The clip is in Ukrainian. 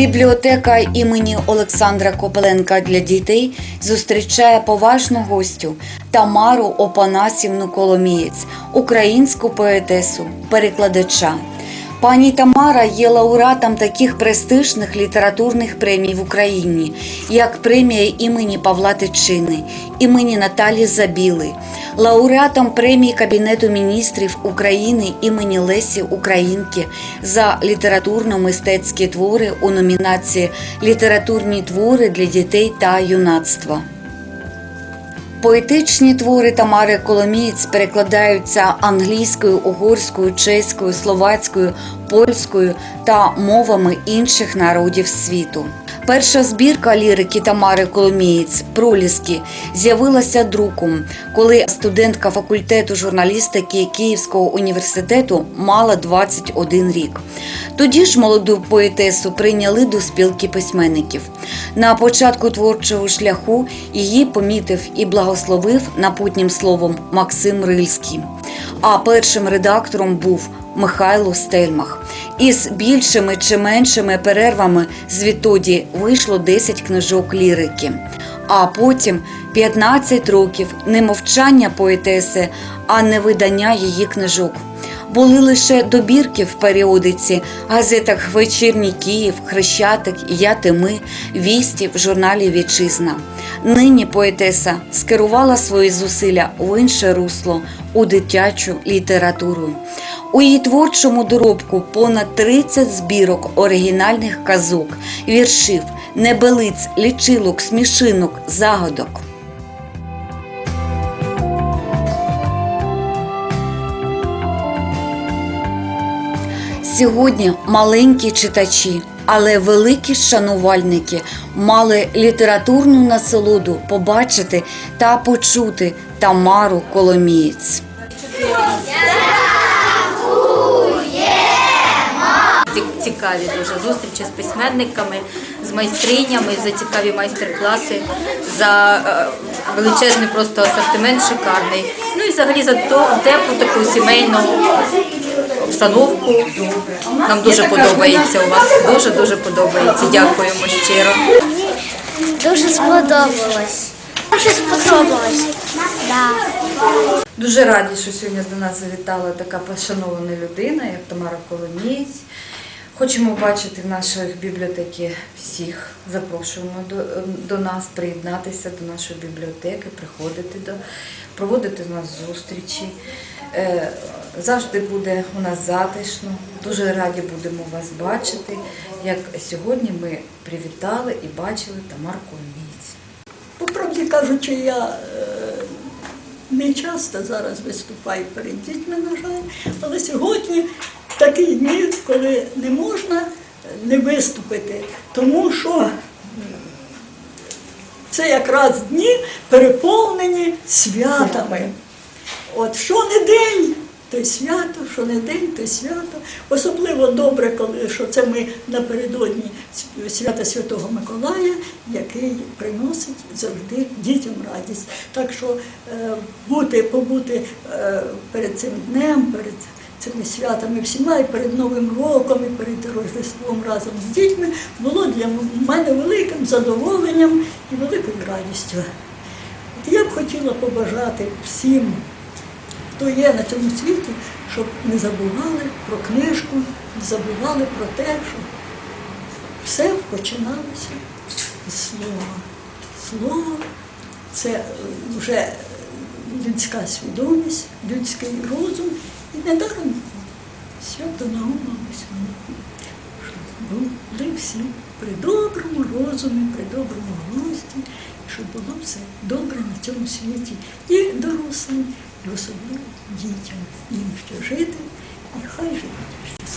Бібліотека імені Олександра Копеленка для дітей зустрічає поважну гостю Тамару Опанасівну Коломієць, українську поетесу, перекладача. Пані Тамара є лауреатом таких престижних літературних премій в Україні, як премія імені Павла Тичини, імені Наталі Забіли, лауреатом премії Кабінету міністрів України імені Лесі Українки за літературно-мистецькі твори у номінації Літературні твори для дітей та юнацтва. Поетичні твори Тамари Коломієць перекладаються англійською, угорською, чеською, словацькою, польською та мовами інших народів світу. Перша збірка лірики Тамари Коломієць Проліски з'явилася друком, коли студентка факультету журналістики Київського університету мала 21 рік. Тоді ж молоду поетесу прийняли до спілки письменників. На початку творчого шляху її помітив і благословив напутнім словом Максим Рильський. А першим редактором був Михайло Стельмах. Із більшими чи меншими перервами звідтоді вийшло 10 книжок лірики. А потім 15 років не мовчання поетеси, а не видання її книжок. Були лише добірки в періодиці, газетах Вечірній Київ, Хрещатик, Я ти ми, Вісті в журналі Вітчизна. Нині поетеса скерувала свої зусилля в інше русло у дитячу літературу. У її творчому доробку понад 30 збірок оригінальних казок, віршів, небелиць, лічилок, смішинок, загадок. Сьогодні маленькі читачі, але великі шанувальники мали літературну насолоду побачити та почути Тамару Коломієць. Цікаві дуже зустрічі з письменниками, з майстринями, за цікаві майстер-класи, за е, величезний просто асортимент шикарний. Ну і взагалі за то- теплу таку сімейну обстановку. Нам дуже подобається у вас. Дуже дуже подобається. Дякуємо щиро. Дуже сподобалось. Дуже сподобалось. Да. Дуже раді, що сьогодні до нас завітала така пошанована людина, як Тамара Коломієць. Хочемо бачити в нашій бібліотеки всіх. Запрошуємо до, до нас приєднатися до нашої бібліотеки, приходити до проводити у нас зустрічі. Е, Завжди буде у нас затишно. Дуже раді будемо вас бачити. Як сьогодні ми привітали і бачили Тамару Коломієць. По правді кажучи, я е, не часто зараз виступаю перед дітьми, на жаль, але сьогодні коли не можна не виступити, тому що це якраз дні переповнені святами. От що не день, то свято, що не день, то свято. Особливо добре, коли що це ми напередодні свята Святого Миколая, який приносить завжди дітям радість. Так що е, бути, побути е, перед цим днем, перед цими святами всіма, і перед Новим роком, і перед Рождеством разом з дітьми було для мене великим задоволенням і великою радістю. От я б хотіла побажати всім хто є на цьому світі, щоб не забували про книжку, не забували про те, що все починалося з слова. Слово це вже людська свідомість, людський розум. Недаром свято наумалося, щоб були всі при доброму розумі, при доброму глузді, щоб було все добре на цьому світі і дорослим, і особливо дітям. Їм ще жити, і хай живуть.